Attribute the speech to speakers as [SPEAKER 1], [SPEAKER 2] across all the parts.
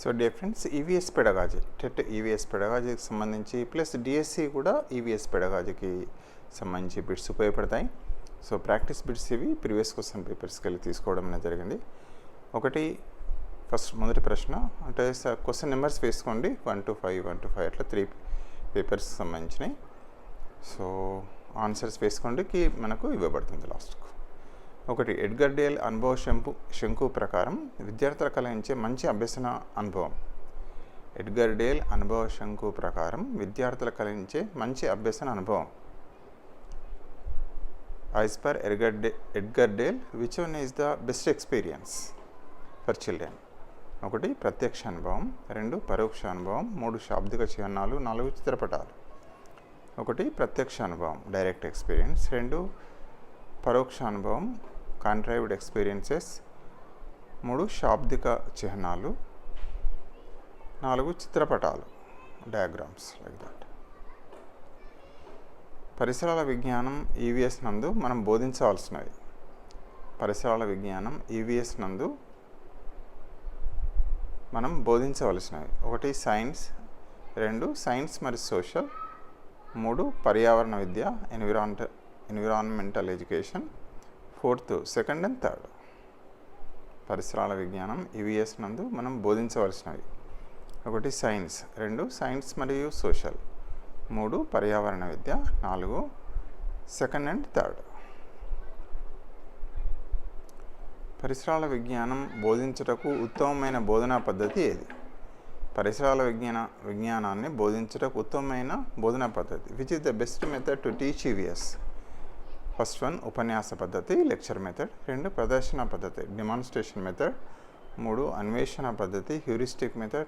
[SPEAKER 1] So difference EVS pedagogy TET EVS పెడగాజీకి సంబంధించి plus DSC కూడా EVS పెడగాజీకి సంబంధించి బిట్స్ ఉపయోగపడతాయి. సో ప్రాక్టీస్ బిట్స్ ఇవి ప్రీవియస్ క్వశ్చన్ పేపర్స్కి వెళ్ళి తీసుకోవడం అనేది జరిగింది. ఒకటి ఫస్ట్ మొదటి ప్రశ్న అంటే క్వశ్చన్ నెంబర్స్ వేసుకోండి. One two five one two five అట్లా త్రీ పేపర్స్కి సంబంధించినవి. సో ఆన్సర్స్ వేసుకోండికి మనకు ఇవ్వబడుతుంది లాస్ట్కు ఒకటి ఎడ్గర్ డేల్ అనుభవ శంపు శంకు ప్రకారం విద్యార్థుల కలిగించే మంచి అభ్యసన అనుభవం. ఎడ్గర్ డేల్ అనుభవ శంకు ప్రకారం విద్యార్థులు కలిగించే మంచి అభ్యసన అనుభవం. As per Edgar Day Edgar Dale which one is the best experience for children ఒకటి ప్రత్యక్ష అనుభవం. రెండు పరోక్ష అనుభవం. మూడు శాబ్దిక చిహ్నాలు నాలుగు చిత్రపటాలు. ఒకటి ప్రత్యక్ష అనుభవం డైరెక్ట్ ఎక్స్పీరియన్స్ రెండు పరోక్ష అనుభవం కాంట్రైవ్డ్ ఎక్స్పీరియన్సెస్ మూడు శాబ్దిక చిహ్నాలు నాలుగు చిత్రపటాలు డయాగ్రామ్స్ లైక్ దట్ పరిసరాల విజ్ఞానం ఈవీఎస్ నందు మనం బోధించవలసినవి. పరిసరాల విజ్ఞానం ఈవీఎస్ నందు మనం బోధించవలసినవి. ఒకటి సైన్స్ రెండు సైన్స్ మరియు సోషల్ మూడు పర్యావరణ విద్య ఎన్విరాన్ట environmental education fourth second and third పరిసరాల విజ్ఞానం ఈవీఎస్ నందు మనం బోధించవలసినవి. ఒకటి సైన్స్ రెండు సైన్స్ మరియు సోషల్ మూడు పర్యావరణ విద్య. నాలుగు సెకండ్ అండ్ థర్డ్ పరిసరాల విజ్ఞానం బోధించుటకు ఉత్తమమైన బోధనా పద్ధతి ఏది? పరిసరాల విజ్ఞాన విజ్ఞానాన్ని బోధించుటకు ఉత్తమమైన బోధనా పద్ధతి. Which is the best method to teach EVS first one ఉపన్యాస పద్ధతి లెక్చర్ మెథడ్. రెండు ప్రదర్శన పద్ధతి డిమాన్స్ట్రేషన్ మెథడ్. మూడు అన్వేషణ పద్ధతి హ్యూరిస్టిక్ మెథడ్.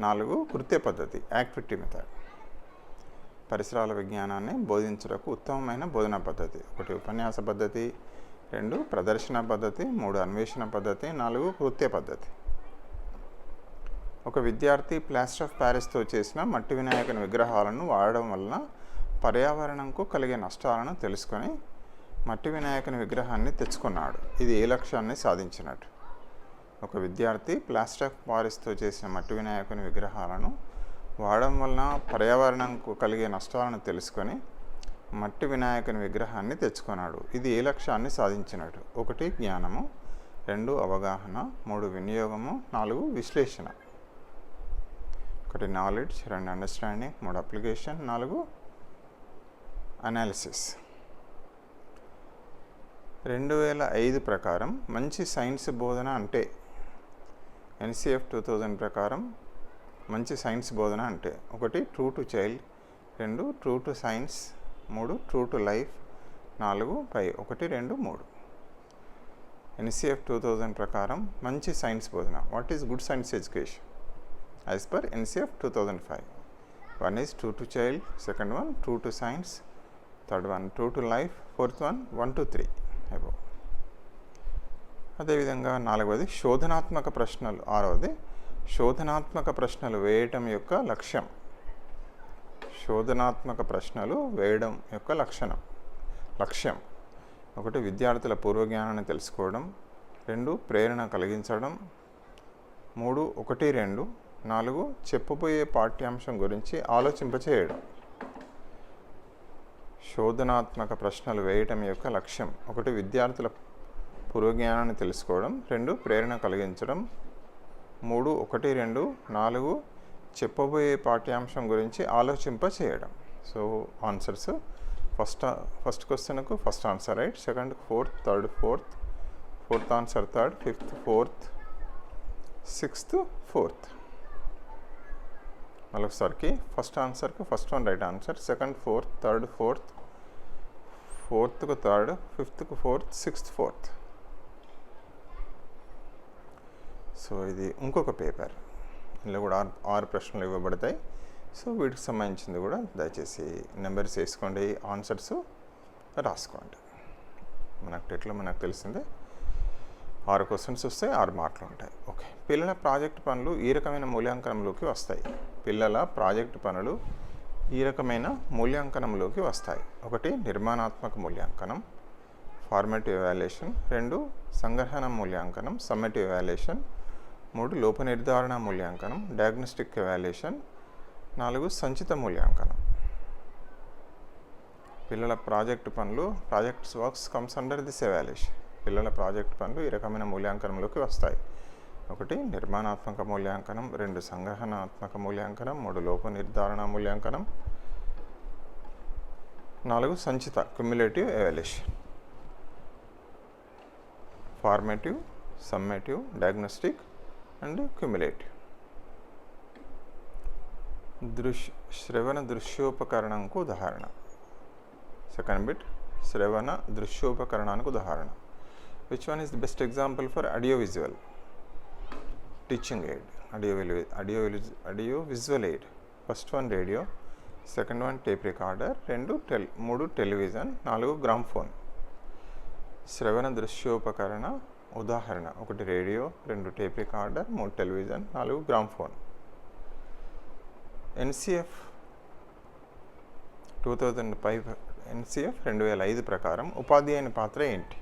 [SPEAKER 1] నాలుగు కృత్య పద్ధతి యాక్టివిటీ మెథడ్. పరిసరాల విజ్ఞానాన్ని బోధించుటకు ఉత్తమమైన బోధనా పద్ధతి. ఒకటి ఉపన్యాస పద్ధతి రెండు ప్రదర్శన పద్ధతి మూడు అన్వేషణ పద్ధతి నాలుగు కృత్య పద్ధతి. ఒక విద్యార్థి ప్లాస్టర్ ఆఫ్ ప్యారిస్తో చేసిన మట్టి వినాయకుని విగ్రహాలను వాడడం వలన పర్యావరణంకు కలిగే నష్టాలను తెలుసుకొని మట్టి వినాయకుని విగ్రహాన్ని తెచ్చుకున్నాడు. ఇది ఏ లక్ష్యాన్ని సాధించినట్టు? ఒక విద్యార్థి ప్లాస్టిక్ పారిస్తో చేసిన మట్టి వినాయకుని విగ్రహాలను వాడడం వలన పర్యావరణంకు కలిగే నష్టాలను తెలుసుకొని మట్టి వినాయకుని విగ్రహాన్ని తెచ్చుకున్నాడు. ఇది ఏ లక్ష్యాన్ని సాధించినట్టు? ఒకటి జ్ఞానము. రెండు అవగాహన. మూడు వినియోగము. నాలుగు విశ్లేషణ. ఒకటి నాలెడ్జ్ రెండు అండర్స్టాండింగ్ మూడు అప్లికేషన్ నాలుగు అనాలిసిస్ రెండు వేల ఐదు ప్రకారం మంచి సైన్స్ బోధన అంటే ఎన్సిఎఫ్ టూ థౌజండ్ ప్రకారం మంచి సైన్స్ బోధన అంటే ఒకటి ట్రూ టు చైల్డ్ రెండు ట్రూ టు సైన్స్ మూడు ట్రూ టు లైఫ్ నాలుగు పై ఒకటి రెండు మూడు. ఎన్సిఎఫ్ టూ థౌజండ్ ప్రకారం మంచి సైన్స్ బోధన. What is good science education as per NCF two thousand five. One is true to child second one true to science third one true to life fourth one one two three అయిపో అదేవిధంగా నాలుగవది శోధనాత్మక ప్రశ్నలు. ఆరవది శోధనాత్మక ప్రశ్నలు వేయటం యొక్క లక్ష్యం శోధనాత్మక ప్రశ్నలు వేయడం యొక్క లక్షణం. లక్ష్యం. ఒకటి విద్యార్థుల పూర్వజ్ఞానాన్ని తెలుసుకోవడం. రెండు ప్రేరణ కలిగించడం. మూడు ఒకటి రెండు. నాలుగు చెప్పబోయే పాఠ్యాంశం గురించి ఆలోచింపచేయడం. శోధనాత్మక ప్రశ్నలు వేయటం యొక్క లక్ష్యం. ఒకటి విద్యార్థుల పూర్వజ్ఞానాన్ని తెలుసుకోవడం. రెండు ప్రేరణ కలిగించడం. మూడు ఒకటి రెండు నాలుగు చెప్పబోయే పాఠ్యాంశం గురించి ఆలోచింప చేయడం so answers. First first క్వశ్చన్కు first answer right. Second fourth third fourth. Fourth answer third fifth fourth. Sixth fourth. మరొకసారికి first ఆన్సర్కి first one right answer second fourth third fourth ఫోర్త్కు third ఫిఫ్త్కు ఫోర్త్ సిక్స్త్ ఫోర్త్. సో ఇది ఇంకొక paper. ఇందులో కూడా ఆరు ఆరు ప్రశ్నలు ఇవ్వబడతాయి. So వీటికి సంబంధించింది కూడా దయచేసి నెంబర్స్ వేసుకోండి ఆన్సర్స్ రాసుకోండి. మనకు టెట్లో మనకు తెలిసిందే ఆరు క్వశ్చన్స్ వస్తాయి ఆరు మార్కులు ఉంటాయి. ఓకే. పిల్లల ప్రాజెక్ట్ పనులు ఈ రకమైన మూల్యాంకనంలోకి వస్తాయి. పిల్లల ప్రాజెక్ట్ పనులు ఈ రకమైన మూల్యాంకనంలోకి వస్తాయి. ఒకటి నిర్మాణాత్మక మూల్యాంకనం. Formative evaluation. రెండు సంగ్రహణ మూల్యాంకనం. Summative evaluation. మూడు లోప నిర్ధారణ మూల్యాంకనం. Diagnostic evaluation. నాలుగు సంచిత మూల్యాంకనం. పిల్లల ప్రాజెక్ట్ పనులు projects works comes under this evaluation. పిల్లల ప్రాజెక్ట్ పనులు ఈ రకమైన మూల్యాంకనంలోకి వస్తాయి. ఒకటి నిర్మాణాత్మక మూల్యాంకనం. రెండు సంగ్రహణాత్మక మూల్యాంకనం. మూడు లోప నిర్ధారణ మూల్యాంకనం. నాలుగు సంచిత cumulative evaluation formative summative diagnostic and cumulative దృశ్య శ్రవణ దృశ్యోపకరణంకు ఉదాహరణ. సెకండ్ బిట్ శ్రవణ దృశ్యోపకరణానికి ఉదాహరణ. Which one is the best example for audio visual teaching aid audio audio audio visual aid first one radio second one tape recorder రెండు tell మూడు television నాలుగు గ్రామ్ ఫోన్ శ్రవణ దృశ్యోపకరణ ఉదాహరణ ఒకటి రేడియో రెండు టేప్ రికార్డర్ మూడు టెలివిజన్ నాలుగు gramophone NCF two thousand five NCF రెండు వేల ఐదు ప్రకారం ఉపాధ్యాయుని పాత్ర ఏంటి?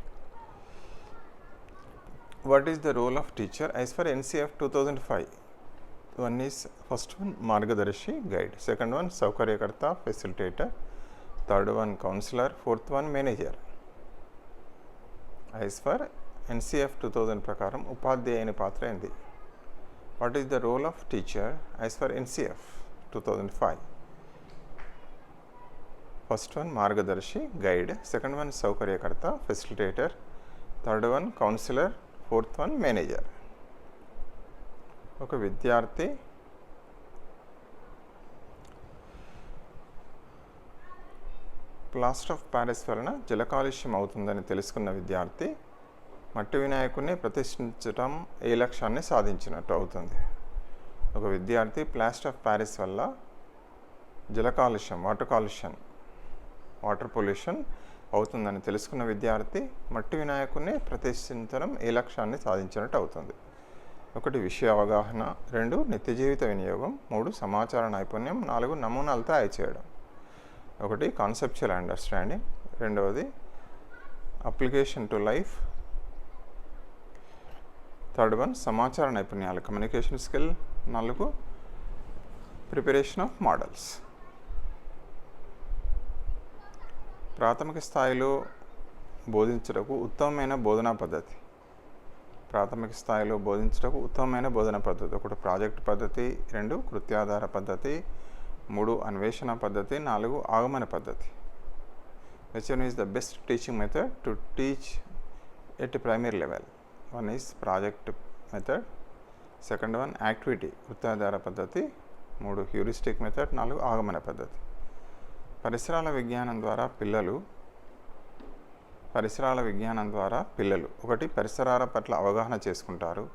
[SPEAKER 1] What is the role of teacher as for NCF two thousand five one is first one Margadarsi guide second one సౌకర్యకర్త facilitator third one counsellor fourth one manager as for NCF two thousand ప్రకారం ఉపాధ్యాయుని పాత్ర ఏంది what is the role of teacher as for NCF two thousand five first one Margadarsi guide second one సౌకర్యకర్త facilitator third one counsellor fourth one manager. ఒక విద్యార్థి. Plaster of Paris వలన జల కాలుష్యం అవుతుందని తెలుసుకున్న విద్యార్థి మట్టి వినాయకుడిని ప్రతిష్ఠించడం ఏ లక్ష్యాన్ని సాధించినట్టు అవుతుంది? ఒక విద్యార్థి ప్లాస్టర్ ఆఫ్ ప్యారిస్ వల్ల జల కాలుష్యం వాటర్ కాలుష్యం వాటర్ పొల్యూషన్ అవుతుందని తెలుసుకున్న విద్యార్థి మట్టి వినాయకుడిని ప్రతిష్ఠించడం ఏ లక్ష్యాన్ని సాధించినట్టు అవుతుంది. ఒకటి విషయ అవగాహన రెండు నిత్య జీవిత వినియోగం మూడు సమాచార నైపుణ్యం నాలుగు నమూనాలు తయారు చేయడం. ఒకటి కాన్సెప్చువల్ అండర్స్టాండింగ్ రెండవది application to life third one సమాచార నైపుణ్యాలు కమ్యూనికేషన్ స్కిల్ నాలుగు ప్రిపరేషన్ ఆఫ్ మోడల్స్ ప్రాథమిక స్థాయిలో బోధించటకు ఉత్తమమైన బోధనా పద్ధతి. ప్రాథమిక స్థాయిలో బోధించటకు ఉత్తమమైన బోధనా పద్ధతి. ఒకటి ప్రాజెక్ట్ పద్ధతి రెండు కృత్యాధార పద్ధతి మూడు అన్వేషణ పద్ధతి నాలుగు ఆగమన పద్ధతి. Which one is the best teaching method to teach at primary level one is project method second one activity కృత్యాధార పద్ధతి మూడు హ్యూరిస్టిక్ మెథడ్ నాలుగు ఆగమన పద్ధతి పరిసరాల విజ్ఞానం ద్వారా పిల్లలు పరిసరాల విజ్ఞానం ద్వారా పిల్లలు. ఒకటి పరిసరాల పట్ల అవగాహన చేసుకుంటారు.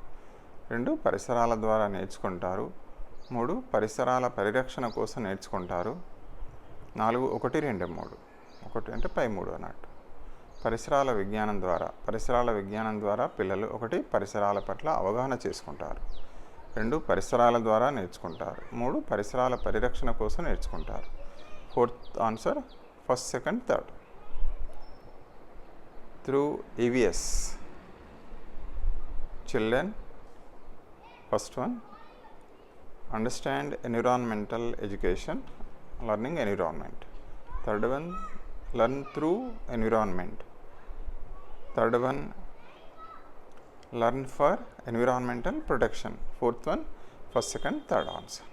[SPEAKER 1] రెండు పరిసరాల ద్వారా నేర్చుకుంటారు. మూడు పరిసరాల పరిరక్షణ కోసం నేర్చుకుంటారు. నాలుగు ఒకటి రెండు మూడు. ఒకటి అంటే పై మూడు అన్నట్టు. పరిసరాల విజ్ఞానం ద్వారా పరిసరాల విజ్ఞానం ద్వారా పిల్లలు ఒకటి పరిసరాల పట్ల అవగాహన చేసుకుంటారు. రెండు పరిసరాల ద్వారా నేర్చుకుంటారు. మూడు పరిసరాల పరిరక్షణ కోసం నేర్చుకుంటారు. fourth answer first second third. Through EVS children first one. Understand environmental education learning environment. Third one learn through environment. Third one learn for environmental protection. Fourth one first second third answer.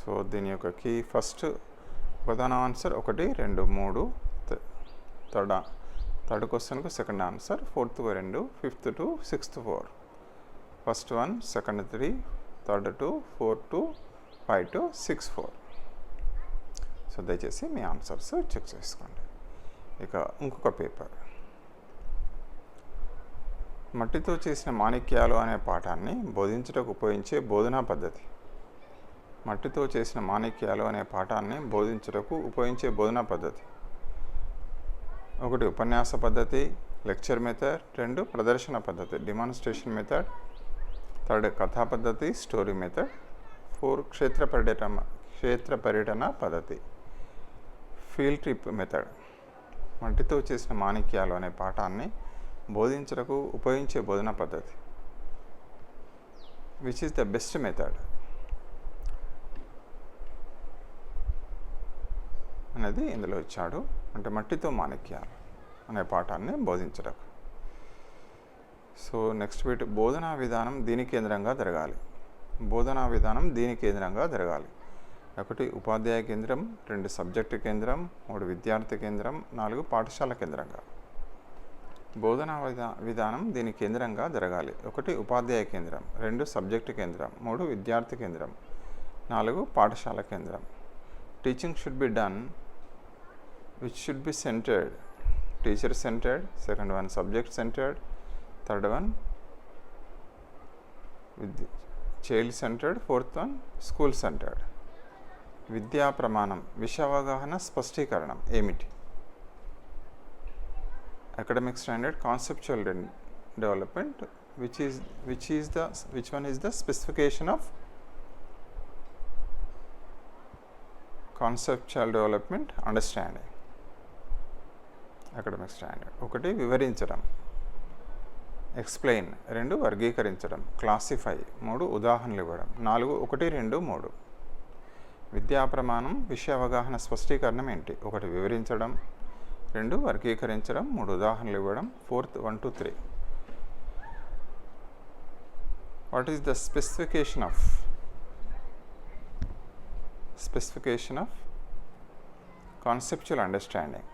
[SPEAKER 1] So దీని యొక్క key first ప్రధాన answer ఒకటి రెండు మూడు third third క్వశ్చన్కు second answer fourth రెండు fifth two sixth four. First one second three third two four two five two six four. So దయచేసి మీ ఆన్సర్స్ చెక్ చేసుకోండి. ఇక ఇంకొక పేపర్. మట్టితో చేసిన మాణిక్యాలు అనే పాఠాన్ని బోధించటకు ఉపయోగించే బోధనా పద్ధతి. మట్టితో చేసిన మాణిక్యాలు అనే పాఠాన్ని బోధించటకు ఉపయోగించే బోధనా పద్ధతి. ఒకటి ఉపన్యాస పద్ధతి లెక్చర్ మెథడ్. రెండు ప్రదర్శన పద్ధతి డిమాన్స్ట్రేషన్ మెథడ్. థర్డ్ కథా పద్ధతి స్టోరీ మెథడ్. ఫోర్ క్షేత్ర పర్యటన క్షేత్ర పర్యటన పద్ధతి. Field trip method. మట్టితో చేసిన మాణిక్యాలు అనే పాఠాన్ని బోధించటకు ఉపయోగించే బోధనా పద్ధతి. Which is the best method? అనేది ఇందులో ఇచ్చాడు. అంటే మట్టితో మాణిక్యాలు అనే పాఠాన్ని బోధించడం. సో నెక్స్ట్ బిట్ బోధనా విధానం దీని కేంద్రంగా జరగాలి. బోధనా విధానం దీని కేంద్రంగా జరగాలి. ఒకటి ఉపాధ్యాయ కేంద్రం రెండు సబ్జెక్టు కేంద్రం మూడు విద్యార్థి కేంద్రం నాలుగు పాఠశాల కేంద్రంగా. బోధనా విధా విధానం దీని కేంద్రంగా జరగాలి. ఒకటి ఉపాధ్యాయ కేంద్రం రెండు సబ్జెక్టు కేంద్రం మూడు విద్యార్థి కేంద్రం నాలుగు పాఠశాల కేంద్రం. teaching should be done which should be centred teacher centred second one subject centred third one Vidya child centred fourth one school centred విద్యా ప్రమాణం విషయావగాహన స్పష్టీకరణం ఏమిటి academic standard conceptual de- development which is which is the which one is the specification of conceptual development understanding academic standard ఒకటి వివరించడం. Explain రెండు వర్గీకరించడం. Classify మూడు ఉదాహరణలు ఇవ్వడం. నాలుగు ఒకటి రెండు మూడు. విద్యా ప్రమాణం విషయ అవగాహన స్పష్టీకరణం ఏంటి? ఒకటి వివరించడం. రెండు వర్గీకరించడం. మూడు ఉదాహరణలు ఇవ్వడం. Fourth one two three what is the specification of specification of conceptual understanding.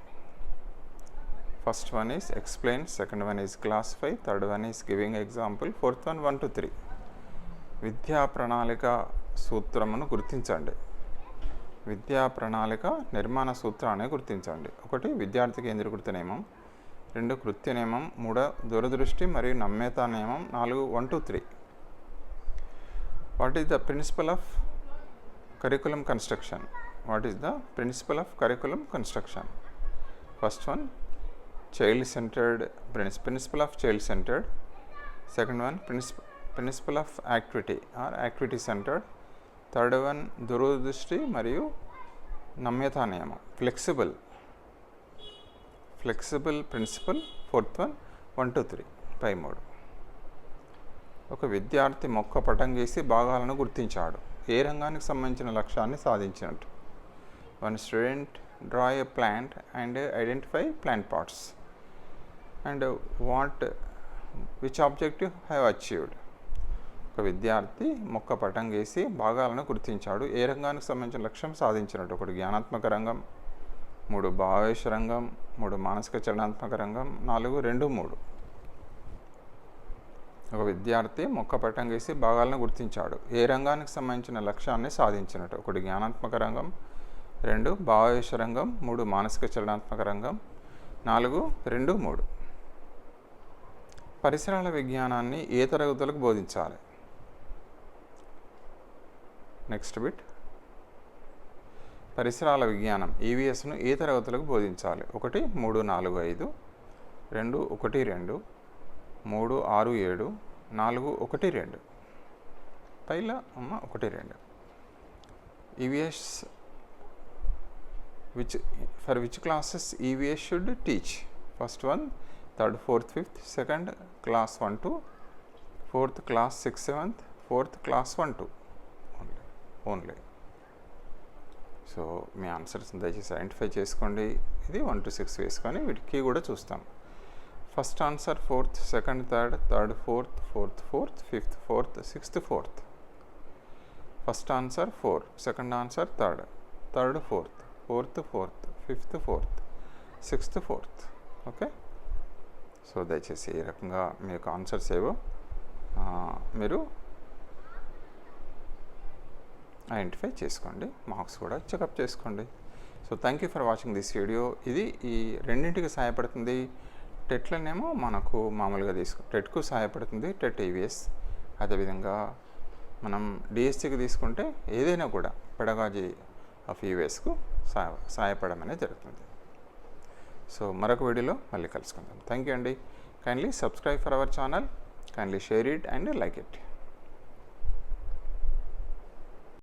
[SPEAKER 1] First one is explain second one is classify third one is giving example fourth one one two three. విద్యా ప్రణాళిక సూత్రమును గుర్తించండి. విద్యా ప్రణాళిక నిర్మాణ సూత్రాన్ని గుర్తించండి. ఒకటి విద్యార్థి కేంద్రీకృత నియమం. రెండు కృత్య నియమం. మూడో దూరదృష్టి మరియు నమ్యత నియమం. నాలుగు one two three. What is the principle of curriculum construction what is the principle of curriculum construction first one child centred prince principle of child centred second one principle principle of activity or activity centred third one దూరదృష్టి మరియు నమ్యతా నియమం flexible flexible principle fourth one one two three పై మూడు. ఒక విద్యార్థి మొక్క పటం గీసి భాగాలను గుర్తించాడు. ఏ రంగానికి సంబంధించిన లక్ష్యాన్ని సాధించినట్టు? One student draw a plant and identify plant parts and what which objective have achieved ఒక విద్యార్థి మొక్క పటం గీసి భాగాలను గుర్తించాడు. ఏ రంగానికి సంబంధించిన లక్ష్యం సాధించినట్టు? ఒకటి జ్ఞానాత్మక రంగం మూడు భావేశ రంగం మూడు మానసిక చలనాత్మక రంగం నాలుగు రెండు మూడు. ఒక విద్యార్థి మొక్క పటం గీసి భాగాలను గుర్తించాడు. ఏ రంగానికి సంబంధించిన లక్ష్యాన్ని సాధించినట్టు? ఒకటి జ్ఞానాత్మక రంగం రెండు భావేశ రంగం మూడు మానసిక చలనాత్మక రంగం నాలుగు రెండు మూడు. పరిసరాల విజ్ఞానాన్ని ఏ తరగతులకు బోధించాలి? Next bit. పరిసరాల విజ్ఞానం ఈవీఎస్ను ఏ తరగతులకు బోధించాలి? ఒకటి మూడు నాలుగు ఐదు రెండు ఒకటి రెండు మూడు ఆరు ఏడు నాలుగు ఒకటి రెండు. పైల అమ్మ ఒకటి రెండు. EVS which for which classes EVS should teach first one third fourth fifth second class one two fourth class six seventh fourth class one two only only so me answers దయచేసి ఐడెంటిఫై చేసుకోండి. ఇది one to six వేసుకొని వీటికి కూడా చూస్తాం. First answer fourth second third third fourth fourth fourth fifth fourth sixth fourth. First answer four. Second answer third. Third fourth. Fourth fourth. Fifth fourth. Sixth fourth. Okay? So దయచేసి ఈ రకంగా మీ యొక్క answers ఏవో మీరు ఐడెంటిఫై చేసుకోండి. Marks కూడా checkup చేసుకోండి. So thank you for watching this video. ఇది ఈ రెండింటికి సహాయపడుతుంది. టెట్లనేమో మనకు మామూలుగా తీసుకు టెట్కు సహాయపడుతుంది టెట్ ఈవీఎస్. అదేవిధంగా మనం డిఎస్సికి తీసుకుంటే ఏదైనా కూడా పెడగాజీ ఆఫ్ ఈవీఎస్కు సహాయ సహాయపడడం అనేది జరుగుతుంది. సో మరొక వీడియోలో మళ్ళీ కలుసుకుందాం. థ్యాంక్ యూ అండి. Kindly subscribe for our channel kindly share it and like it